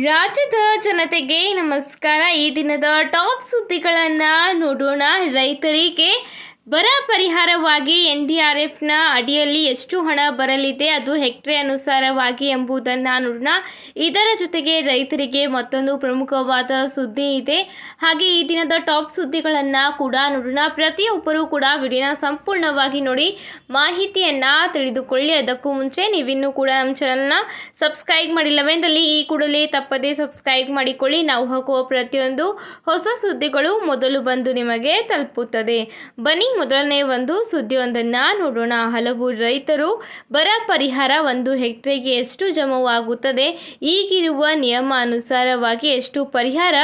ರಾಜ್ಯದ ಜನತೆಗೆ ನಮಸ್ಕಾರ. ಈ ದಿನದ ಟಾಪ್ ಸುದ್ದಿಗಳನ್ನು ನೋಡೋಣ. ರೈತರಿಗೆ ಬರ ಪರಿಹಾರವಾಗಿ ಎನ್ ಡಿ ಆರ್ ಎಫ್ನ ಅಡಿಯಲ್ಲಿ ಎಷ್ಟು ಹಣ ಬರಲಿದೆ, ಅದು ಹೆಕ್ಟ್ರೆ ಅನುಸಾರವಾಗಿ ಎಂಬುದನ್ನು ನೋಡೋಣ. ಇದರ ಜೊತೆಗೆ ರೈತರಿಗೆ ಮತ್ತೊಂದು ಪ್ರಮುಖವಾದ ಸುದ್ದಿ ಇದೆ. ಹಾಗೆ ಈ ದಿನದ ಟಾಪ್ ಸುದ್ದಿಗಳನ್ನು ಕೂಡ ನೋಡೋಣ. ಪ್ರತಿಯೊಬ್ಬರೂ ಕೂಡ ವಿಡಿಯೋನ ಸಂಪೂರ್ಣವಾಗಿ ನೋಡಿ ಮಾಹಿತಿಯನ್ನು ತಿಳಿದುಕೊಳ್ಳಿ. ಅದಕ್ಕೂ ಮುಂಚೆ ನೀವಿನ್ನೂ ಕೂಡ ನಮ್ಮ ಚಾನಲ್ನ ಸಬ್ಸ್ಕ್ರೈಬ್ ಮಾಡಿಲ್ಲವೆಂದಲ್ಲಿ ಈ ಕೂಡಲೇ ತಪ್ಪದೇ ಸಬ್ಸ್ಕ್ರೈಬ್ ಮಾಡಿಕೊಳ್ಳಿ. ನಾವು ಹಾಕುವ ಪ್ರತಿಯೊಂದು ಹೊಸ ಸುದ್ದಿಗಳು ಮೊದಲು ಬಂದು ನಿಮಗೆ ತಲುಪುತ್ತದೆ. ಬನ್ನಿ ಮೊದಲನೇ ಒಂದು ಸುದ್ದಿಯೊಂದನ್ನ ನೋಡೋಣ. ಹಲವು ರೈತರು ಬರ ಪರಿಹಾರ ಒಂದು ಹೆಕ್ಟೇರ್ಗೆ ಎಷ್ಟು ಜಮವಾಗುತ್ತದೆ? ಈಗಿರುವ ನಿಯಮ ಅನುಸಾರವಾಗಿ ಎಷ್ಟು ಪರಿಹಾರ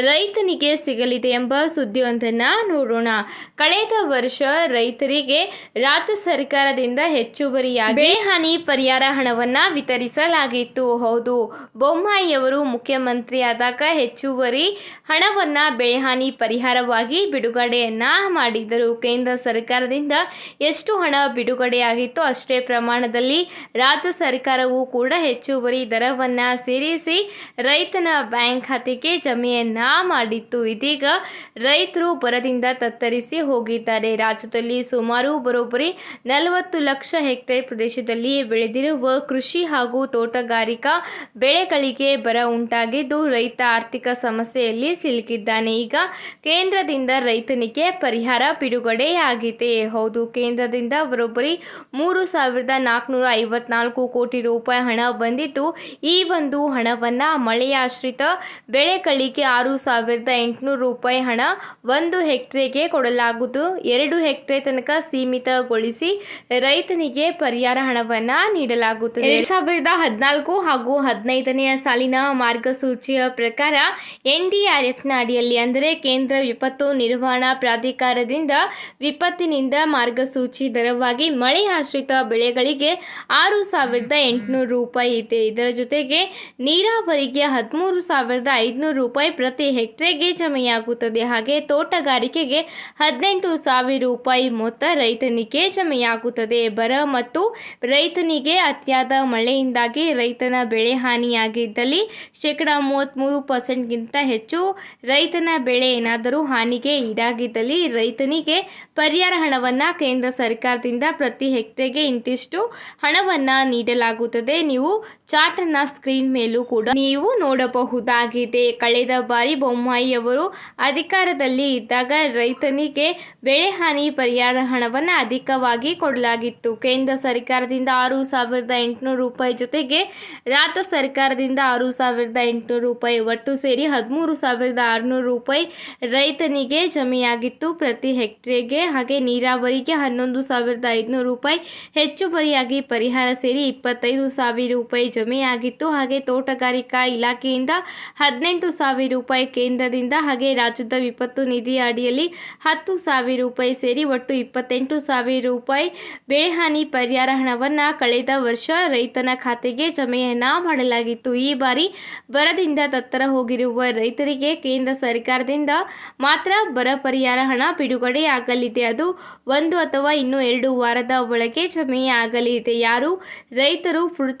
ರೈತನಿಗೆ ಸಿಗಲಿದೆ ಎಂಬ ಸುದ್ದಿಯೊಂದನ್ನ ನೋಡೋಣ. ಕಳೆದ ವರ್ಷ ರೈತರಿಗೆ ರಾಜ್ಯ ಸರ್ಕಾರದಿಂದ ಹೆಚ್ಚುವರಿಯಾಗಿ ಬೆಳೆಹಾನಿ ಪರಿಹಾರ ಹಣವನ್ನು ವಿತರಿಸಲಾಗಿತ್ತು. ಹೌದು ಬೊಮ್ಮಾಯಿಯವರು ಮುಖ್ಯಮಂತ್ರಿಯಾದಾಗ ಹೆಚ್ಚುವರಿ ಹಣವನ್ನು ಬೆಳೆಹಾನಿ ಪರಿಹಾರವಾಗಿ ಬಿಡುಗಡೆಯನ್ನ ಮಾಡಿದರು. ಕೇಂದ್ರ ಸರ್ಕಾರದಿಂದ ಎಷ್ಟು ಹಣ ಬಿಡುಗಡೆಯಾಗಿತ್ತೋ ಅಷ್ಟೇ ಪ್ರಮಾಣದಲ್ಲಿ ರಾಜ್ಯ ಸರ್ಕಾರವು ಕೂಡ ಹೆಚ್ಚುವರಿ ದರವನ್ನು ಸೇರಿಸಿ ರೈತನ ಬ್ಯಾಂಕ್ ಖಾತೆಗೆ ಜಮೆಯನ್ನ ಮಾಡಿತ್ತು. ಇದೀಗ ರೈತರು ಬರದಿಂದ ತತ್ತರಿಸಿ ಹೋಗಿದ್ದಾರೆ. ರಾಜ್ಯದಲ್ಲಿ ಸುಮಾರು ಬರೋಬ್ಬರಿ ನಲವತ್ತು ಲಕ್ಷ ಹೆಕ್ಟೇರ್ ಪ್ರದೇಶದಲ್ಲಿ ಬೆಳೆದಿರುವ ಕೃಷಿ ಹಾಗೂ ತೋಟಗಾರಿಕಾ ಬೆಳೆಗಳಿಗೆ ಬರ ಉಂಟಾಗಿದ್ದು, ರೈತ ಆರ್ಥಿಕ ಸಮಸ್ಯೆಯಲ್ಲಿ ಸಿಲುಕಿದ್ದಾನೆ. ಈಗ ಕೇಂದ್ರದಿಂದ ರೈತನಿಗೆ ಪರಿಹಾರ ಬಿಡುಗಡೆಯಾಗಿದೆ ಹೌದು, ಕೇಂದ್ರದಿಂದ ಬರೋಬ್ಬರಿ ಮೂರು ಸಾವಿರದ ನಾಲ್ಕುನೂರ ಐವತ್ನಾಲ್ಕು ಕೋಟಿ ರೂಪಾಯಿ ಹಣ ಬಂದಿದ್ದು, ಈ ಒಂದು ಹಣವನ್ನು ಮಳೆಯಾಶ್ರಿತ ಬೆಳೆಗಳಿಗೆ ಆರು ಸಾವಿರದ ಎಂಟುನೂರು ರೂಪಾಯಿ ಹಣ ಒಂದು ಹೆಕ್ಟ್ರೆಗೆ ಕೊಡಲಾಗುವುದು. ಎರಡು ಹೆಕ್ಟ್ರೆ ತನಕ ಸೀಮಿತಗೊಳಿಸಿ ರೈತನಿಗೆ ಪರಿಹಾರ ಹಣವನ್ನು ನೀಡಲಾಗುತ್ತದೆ. ಎರಡ್ ಸಾವಿರದ ಹದಿನಾಲ್ಕು ಹಾಗೂ ಹದಿನೈದನೆಯ ಸಾಲಿನ ಮಾರ್ಗಸೂಚಿಯ ಪ್ರಕಾರ ಎನ್ಡಿಆರ್ಎಫ್ನ ಅಡಿಯಲ್ಲಿ ಅಂದರೆ ಕೇಂದ್ರ ವಿಪತ್ತು ನಿರ್ವಹಣಾ ಪ್ರಾಧಿಕಾರದಿಂದ ವಿಪತ್ತಿನಿಂದ ಮಾರ್ಗಸೂಚಿ ದರವಾಗಿ ಮಳೆ ಆಶ್ರಿತ ಬೆಳೆಗಳಿಗೆ ಆರು ಸಾವಿರದ ಎಂಟುನೂರು ರೂಪಾಯಿ ಇದೆ. ಇದರ ಜೊತೆಗೆ ನೀರಾವರಿಗೆ ಹದಿಮೂರು ಸಾವಿರದ ಐದುನೂರು ರೂಪಾಯಿ ಪ್ರತಿ ಹೆಕ್ಟೇರ್ಗೆ ಜಮೆಯಾಗುತ್ತದೆ. ಹಾಗೆ ತೋಟಗಾರಿಕೆಗೆ ಹದಿನೆಂಟು ಸಾವಿರ ರೂಪಾಯಿ ಮೊತ್ತ ರೈತನಿಗೆ ಜಮೆಯಾಗುತ್ತದೆ. ಬರ ಮತ್ತು ರೈತನಿಗೆ ಅತಿಯಾದ ಮಳೆಯಿಂದಾಗಿ ರೈತನ ಬೆಳೆ ಹಾನಿಯಾಗಿದ್ದಲ್ಲಿ ಶೇಕಡ ಮೂವತ್ತ್ಮೂರು ಪರ್ಸೆಂಟ್ಗಿಂತ ಹೆಚ್ಚು ರೈತನ ಬೆಳೆ ಏನಾದರೂ ಹಾನಿಗೆ ಈಡಾಗಿದ್ದಲ್ಲಿ ರೈತನಿಗೆ ಪರಿಹಾರ ಹಣವನ್ನು ಕೇಂದ್ರ ಸರ್ಕಾರದಿಂದ ಪ್ರತಿ ಹೆಕ್ಟೇರ್ಗೆ ಇಂತಿಷ್ಟು ಹಣವನ್ನು ನೀಡಲಾಗುತ್ತದೆ. ನೀವು ಚಾರ್ಟನ್ನು ಸ್ಕ್ರೀನ್ ಮೇಲೂ ಕೂಡ ನೀವು ನೋಡಬಹುದಾಗಿದೆ. ಕಳೆದ ಬಾರಿ ಬೊಮ್ಮಾಯಿಯವರು ಅಧಿಕಾರದಲ್ಲಿ ಇದ್ದಾಗ ರೈತನಿಗೆ ಬೆಳೆ ಹಾನಿ ಪರಿಹಾರ ಹಣವನ್ನು ಅಧಿಕವಾಗಿ ಕೊಡಲಾಗಿತ್ತು. ಕೇಂದ್ರ ಸರ್ಕಾರದಿಂದ ಆರು ಸಾವಿರದ ಎಂಟುನೂರು ರೂಪಾಯಿ ಜೊತೆಗೆ ರಾಜ್ಯ ಸರ್ಕಾರದಿಂದ ಆರು ಸಾವಿರದ ಎಂಟುನೂರು ರೂಪಾಯಿ ಒಟ್ಟು ಸೇರಿ ಹದಿಮೂರು ಸಾವಿರದ ಆರುನೂರು ರೂಪಾಯಿ ರೈತನಿಗೆ ಜಮೆಯಾಗಿತ್ತು. ಪ್ರತಿ ಹೆಕ್ಟೇರ್ಗೆ ಹಾಗೆ ನೀರಾವರಿಗೆ ಹನ್ನೊಂದು ಸಾವಿರದ ಐದುನೂರು ರೂಪಾಯಿ, ಹೆಚ್ಚುವರಿಯಾಗಿ ಪರಿಹಾರ ಸೇರಿ ಇಪ್ಪತ್ತೈದು ಸಾವಿರ ರೂಪಾಯಿ ಜಮೆಯಾಗಿತ್ತು. ಹಾಗೆ ತೋಟಗಾರಿಕಾ ಇಲಾಖೆಯಿಂದ ಹದಿನೆಂಟು ಸಾವಿರ ರೂಪಾಯಿ ಕೇಂದ್ರದಿಂದ ಹಾಗೆ ರಾಜ್ಯದ ವಿಪತ್ತು ನಿಧಿ ಅಡಿಯಲ್ಲಿ ಹತ್ತು ಸಾವಿರ ರೂಪಾಯಿ ಸೇರಿ ಒಟ್ಟು ಇಪ್ಪತ್ತೆಂಟು ಸಾವಿರ ರೂಪಾಯಿ ಬೆಳೆಹಾನಿ ಪರಿಹಾರ ಹಣವನ್ನು ಕಳೆದ ವರ್ಷ ರೈತನ ಖಾತೆಗೆ ಜಮೆಯನ್ನ ಮಾಡಲಾಗಿತ್ತು. ಈ ಬಾರಿ ಬರದಿಂದ ತತ್ತರ ಹೋಗಿರುವ ರೈತರಿಗೆ ಕೇಂದ್ರ ಸರ್ಕಾರದಿಂದ ಮಾತ್ರ ಬರ ಪರಿಹಾರ ಹಣ ಬಿಡುಗಡೆಯಾಗಲಿದೆ. ಅದು ಒಂದು ಅಥವಾ ಇನ್ನು ಎರಡು ವಾರದ ಒಳಗೆ ಜಮೆಯಾಗಲಿದೆ. ಯಾರು ರೈತರು ಫುಡ್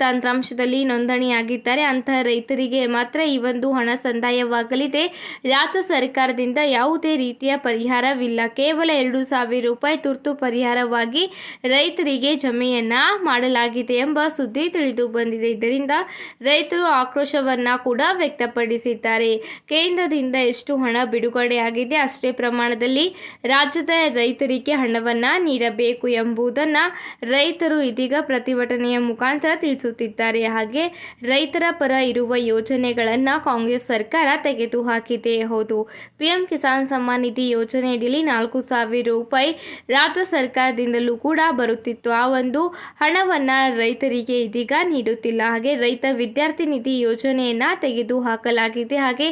ತಂತ್ರಾಂಶದಲ್ಲಿ ನೋಂದಣಿಯಾಗಿದ್ದಾರೆ. ಅಂತಹ ರೈತರಿಗೆ ಮಾತ್ರ ಈ ಒಂದು ಹಣ ಸಂದಾಯವಾಗಲಿದೆ. ರಾಜ್ಯ ಸರ್ಕಾರದಿಂದ ಯಾವುದೇ ರೀತಿಯ ಪರಿಹಾರವಿಲ್ಲ. ಕೇವಲ ಎರಡು ಸಾವಿರ ರೂಪಾಯಿ ತುರ್ತು ಪರಿಹಾರವಾಗಿ ರೈತರಿಗೆ ಜಮೆಯನ್ನ ಮಾಡಲಾಗಿದೆ ಎಂಬ ಸುದ್ದಿ ತಿಳಿದು ಬಂದಿದೆ. ಇದರಿಂದ ರೈತರು ಆಕ್ರೋಶವನ್ನ ಕೂಡ ವ್ಯಕ್ತಪಡಿಸಿದ್ದಾರೆ. ಕೇಂದ್ರದಿಂದ ಎಷ್ಟು ಹಣ ಬಿಡುಗಡೆಯಾಗಿದೆ ಅಷ್ಟೇ ಪ್ರಮಾಣದಲ್ಲಿ ರಾಜ್ಯದ ರೈತರಿಗೆ ಹಣವನ್ನು ನೀಡಬೇಕು ಎಂಬುದನ್ನು ರೈತರು ಇದೀಗ ಪ್ರತಿಭಟನೆಯ ಮುಖಾಂತರ ತಿಳಿಸುತ್ತಿದ್ದಾರೆ. ಹಾಗೆ ರೈತರ ಪರ ಇರುವ ಯೋಜನೆಗಳನ್ನು ಕಾಂಗ್ರೆಸ್ ಸರ್ಕಾರ ತೆಗೆದುಹಾಕಿದೆ. ಹೌದು, ಪಿಎಂ ಕಿಸಾನ್ ಸಮ್ಮಾನ್ ನಿಧಿ ಯೋಜನೆಯಡಿಯಲ್ಲಿ ನಾಲ್ಕು ಸಾವಿರ ರೂಪಾಯಿ ರಾಜ್ಯ ಸರ್ಕಾರದಿಂದಲೂ ಕೂಡ ಬರುತ್ತಿತ್ತು. ಆ ಒಂದು ಹಣವನ್ನು ರೈತರಿಗೆ ಇದೀಗ ನೀಡುತ್ತಿಲ್ಲ. ಹಾಗೆ ರೈತ ವಿದ್ಯಾರ್ಥಿ ನಿಧಿ ಯೋಜನೆಯನ್ನು ತೆಗೆದು ಹಾಕಲಾಗಿದೆ ಹಾಗೆ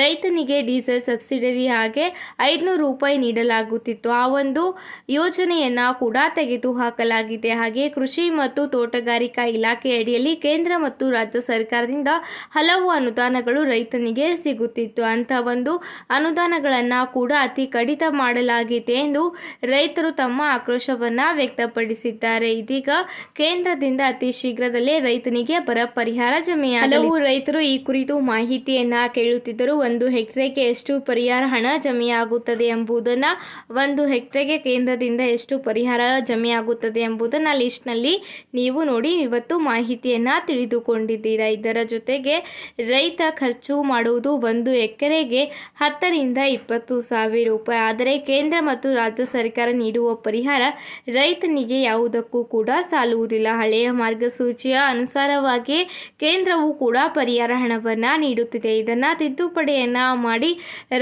ರೈತನಿಗೆ ಡೀಸೆಲ್ ಸಬ್ಸಿಡರಿ ಹಾಗೆ ಐದುನೂರು ರೂಪಾಯಿ ನೀಡಲಾಗುತ್ತಿತ್ತು. ಆ ಒಂದು ಯೋಜನೆಯನ್ನು ಕೂಡ ತೆಗೆದು ಹಾಕಲಾಗಿದೆ ಹಾಗೆ ಕೃಷಿ ಮತ್ತು ತೋಟಗಾರಿಕಾ ಇಲಾಖೆ ಅಡಿಯಲ್ಲಿ ಕೇಂದ್ರ ಕೇಂದ್ರ ಮತ್ತು ರಾಜ್ಯ ಸರ್ಕಾರದಿಂದ ಹಲವು ಅನುದಾನಗಳು ರೈತನಿಗೆ ಸಿಗುತ್ತಿತ್ತು. ಅಂತ ಒಂದು ಅನುದಾನಗಳನ್ನು ಕೂಡ ಅತಿ ಕಡಿತ ಮಾಡಲಾಗಿದೆ ಎಂದು ರೈತರು ತಮ್ಮ ಆಕ್ರೋಶವನ್ನ ವ್ಯಕ್ತಪಡಿಸಿದ್ದಾರೆ. ಇದೀಗ ಕೇಂದ್ರದಿಂದ ಅತಿ ಶೀಘ್ರದಲ್ಲೇ ರೈತನಿಗೆ ಬರ ಪರಿಹಾರ ಜಮೆಯ ಹಲವು ರೈತರು ಈ ಕುರಿತು ಮಾಹಿತಿಯನ್ನ ಕೇಳುತ್ತಿದ್ದರು. ಒಂದು ಹೆಕ್ಟರ್ಗೆ ಎಷ್ಟು ಪರಿಹಾರ ಹಣ ಜಮೆಯಾಗುತ್ತದೆ ಎಂಬುದನ್ನ, ಒಂದು ಹೆಕ್ಟರ್ಗೆ ಕೇಂದ್ರದಿಂದ ಎಷ್ಟು ಪರಿಹಾರ ಜಮೆಯಾಗುತ್ತದೆ ಎಂಬುದನ್ನ ಲಿಸ್ಟ್ನಲ್ಲಿ ನೀವು ನೋಡಿ. ಇವತ್ತು ಮಾಹಿತಿಯನ್ನ ತಿಳಿದುಕೊಂಡಿದ್ದೀರಾ? ಇದರ ಜೊತೆಗೆ ರೈತ ಖರ್ಚು ಮಾಡುವುದು ಒಂದು ಎಕರೆಗೆ ಹತ್ತರಿಂದ ಇಪ್ಪತ್ತು ಸಾವಿರ ರೂಪಾಯಿ. ಆದರೆ ಕೇಂದ್ರ ಮತ್ತು ರಾಜ್ಯ ಸರ್ಕಾರ ನೀಡುವ ಪರಿಹಾರ ರೈತನಿಗೆ ಯಾವುದಕ್ಕೂ ಕೂಡ ಸಾಲುವುದಿಲ್ಲ. ಹಳೆಯ ಮಾರ್ಗಸೂಚಿಯ ಅನುಸಾರವಾಗಿ ಕೇಂದ್ರವು ಕೂಡ ಪರಿಹಾರ ಹಣವನ್ನು ನೀಡುತ್ತಿದೆ. ಇದನ್ನು ತಿದ್ದುಪಡಿಯನ್ನು ಮಾಡಿ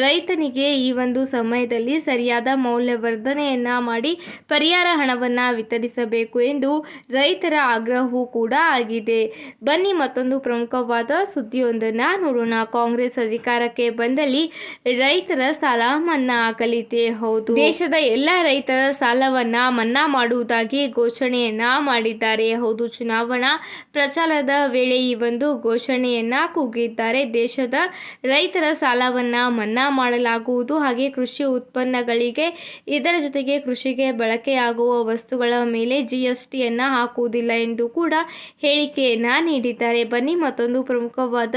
ರೈತನಿಗೆ ಈ ಒಂದು ಸಮಯದಲ್ಲಿ ಸರಿಯಾದ ಮೌಲ್ಯವರ್ಧನೆಯನ್ನು ಮಾಡಿ ಪರಿಹಾರ ಹಣವನ್ನು ವಿತರಿಸಬೇಕು ಎಂದು ರೈತರ ಆಗ್ರಹವೂ ಕೂಡ ಆಗಿದೆ. ಬನ್ನಿ ಮತ್ತೊಂದು ಪ್ರಮುಖವಾದ ಸುದ್ದಿಯೊಂದನ್ನು ನೋಡೋಣ. ಕಾಂಗ್ರೆಸ್ ಅಧಿಕಾರಕ್ಕೆ ಬಂದಲ್ಲಿ ರೈತರ ಸಾಲ ಮನ್ನಾ ಆಗಲಿದೆ. ಹೌದು. ದೇಶದ ಎಲ್ಲ ರೈತರ ಸಾಲವನ್ನ ಮನ್ನಾ ಮಾಡುವುದಾಗಿ ಘೋಷಣೆಯನ್ನ ಮಾಡಿದ್ದಾರೆ. ಹೌದು, ಚುನಾವಣಾ ಪ್ರಚಾರದ ವೇಳೆ ಈ ಒಂದು ಘೋಷಣೆಯನ್ನ ಕೂಗಿದ್ದಾರೆ. ದೇಶದ ರೈತರ ಸಾಲವನ್ನ ಮನ್ನಾ ಮಾಡಲಾಗುವುದು. ಹಾಗೆ ಕೃಷಿ ಉತ್ಪನ್ನಗಳಿಗೆ, ಇದರ ಜೊತೆಗೆ ಕೃಷಿಗೆ ಬಳಕೆಯಾಗುವ ವಸ್ತುಗಳ ಮೇಲೆ ಜಿ ಎಸ್ ಟಿಯನ್ನ ಹಾಕುವುದಿಲ್ಲ ಎಂದು ಕೂಡ ಹೇಳಿಕೆಯನ್ನ ನೀಡಿದ್ದಾರೆ. ಬನ್ನಿ, ಮತ್ತೊಂದು ಪ್ರಮುಖವಾದ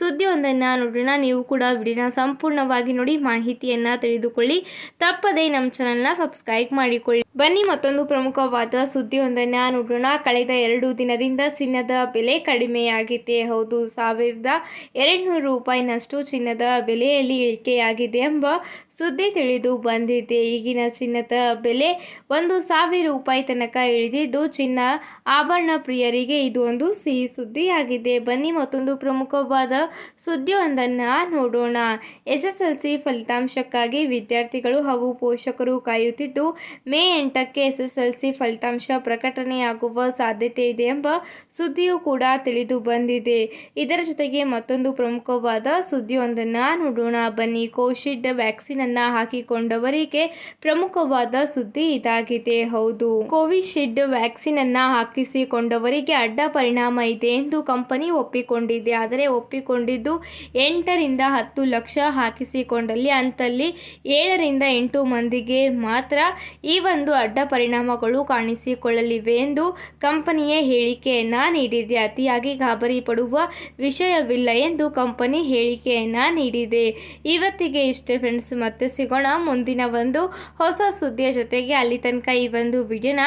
ಸುದ್ದಿಯೊಂದನ್ನ ನೋಡೋಣ. ನೀವು ಕೂಡ ವಿಡಿಯೋನ ಸಂಪೂರ್ಣವಾಗಿ ನೋಡಿ, ಮಾಹಿತಿಯನ್ನ ತಿಳಿದುಕೊಳ್ಳಿ. ತಪ್ಪದೇ ನಮ್ಮ ಚಾನಲ್ನ ಸಬ್ಸ್ಕ್ರೈಬ್ ಮಾಡಿಕೊಳ್ಳಿ. ಬನ್ನಿ ಮತ್ತೊಂದು ಪ್ರಮುಖವಾದ ಸುದ್ದಿಯೊಂದನ್ನ ನೋಡೋಣ. ಕಳೆದ ಎರಡು ದಿನದಿಂದ ಚಿನ್ನದ ಬೆಲೆ ಕಡಿಮೆಯಾಗಿದೆ. ಹೌದು, ಸಾವಿರದ ಎರಡುನೂರು ರೂಪಾಯಿನಷ್ಟು ಚಿನ್ನದ ಬೆಲೆಯಲ್ಲಿ ಇಳಿಕೆಯಾಗಿದೆ ಎಂಬ ಸುದ್ದಿ ತಿಳಿದು ಬಂದಿದೆ. ಈಗಿನ ಚಿನ್ನದ ಬೆಲೆ ಒಂದು ಸಾವಿರ ರೂಪಾಯಿ ತನಕ ಇಳಿದಿದ್ದು, ಚಿನ್ನ ಆಭರಣ ಪ್ರಿಯರಿಗೆ ಇದು ಒಂದು ಸಿಹಿ ಸುದ್ದಿಯಾಗಿದೆ. ಬನ್ನಿ ಮತ್ತೊಂದು ಪ್ರಮುಖವಾದ ಸುದ್ದಿಯೊಂದನ್ನು ನೋಡೋಣ. ಎಸ್ ಎಸ್ ಎಲ್ ಸಿ ಫಲಿತಾಂಶಕ್ಕಾಗಿ ವಿದ್ಯಾರ್ಥಿಗಳು ಹಾಗೂ ಪೋಷಕರು ಕಾಯುತ್ತಿದ್ದು, ಮೇ ಎಂಟಕ್ಕೆ ಎಸ್ ಎಸ್ ಎಲ್ ಸಿ ಫಲಿತಾಂಶ ಪ್ರಕಟಣೆಯಾಗುವ ಸಾಧ್ಯತೆ ಇದೆ ಎಂಬ ಸುದ್ದಿಯೂ ಕೂಡ ತಿಳಿದು ಬಂದಿದೆ. ಇದರ ಜೊತೆಗೆ ಮತ್ತೊಂದು ಪ್ರಮುಖವಾದ ಸುದ್ದಿಯೊಂದನ್ನು ನೋಡೋಣ. ಬನ್ನಿ, ಕೋವಿಶೀಲ್ಡ್ ವ್ಯಾಕ್ಸಿನ್ ಅನ್ನ ಹಾಕಿಕೊಂಡವರಿಗೆ ಪ್ರಮುಖವಾದ ಸುದ್ದಿ ಇದಾಗಿದೆ. ಹೌದು, ಕೋವಿಶೀಲ್ಡ್ ವ್ಯಾಕ್ಸಿನ್ ಅನ್ನು ಹಾಕಿಸಿಕೊಂಡವರಿಗೆ ಅಡ್ಡ ಪರಿಣಾಮ ಇದೆ ಎಂದು ಕಂಪನಿ ಒಪ್ಪಿಕೊಂಡಿದೆ. ಆದರೆ ಒಪ್ಪಿಕೊಂಡಿದ್ದು ಎಂಟರಿಂದ ಹತ್ತು ಲಕ್ಷ ಹಾಕಿಸಿಕೊಂಡಲ್ಲಿ ಅಂತಲ್ಲಿ ಏಳರಿಂದ ಎಂಟು ಮಂದಿಗೆ ಮಾತ್ರ ಈ ಒಂದು ಅಡ್ಡ ಪರಿಣಾಮಗಳು ಕಾಣಿಸಿಕೊಳ್ಳಲಿವೆ ಎಂದು ಕಂಪನಿಯೇ ಹೇಳಿಕೆಯನ್ನು ನೀಡಿದೆ. ಅತಿಯಾಗಿ ಗಾಬರಿ ಪಡುವ ವಿಷಯವಿಲ್ಲ ಎಂದು ಕಂಪನಿ ಹೇಳಿಕೆಯನ್ನು ನೀಡಿದೆ. ಇವತ್ತಿಗೆ ಇಷ್ಟೇ ಫ್ರೆಂಡ್ಸ್ ಮತ್ತೆ ಸಿಗೋಣ ಮುಂದಿನ ಒಂದು ಹೊಸ ಸುದ್ದಿಯ ಜೊತೆಗೆ. ಅಲ್ಲಿ ತನಕ ಈ ಒಂದು ವಿಡಿಯೋನ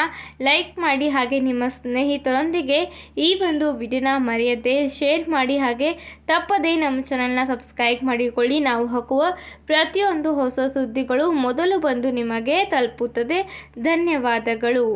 ಲೈಕ್ ಮಾಡಿ ಹಾಗೆ ನಿಮ್ಮ ಸ್ನೇಹಿತರೊಂದಿಗೆ ಈ ಒಂದು ವಿಡಿಯೋನ ಮರೆಯದೆ ಶೇರ್ ಮಾಡಿ ಹಾಗೆ ತಪ್ಪದೇ ನಮ್ಮ ಚಾನಲ್ನ ಸಬ್ಸ್ಕ್ರೈಬ್ ಮಾಡಿಕೊಳ್ಳಿ. ನಾವು ಹಾಕುವ ಪ್ರತಿಯೊಂದು ಹೊಸ ಸುದ್ದಿಗಳು ಮೊದಲು ಬಂದು ನಿಮಗೆ ತಲುಪುತ್ತದೆ. ಧನ್ಯವಾದಗಳು.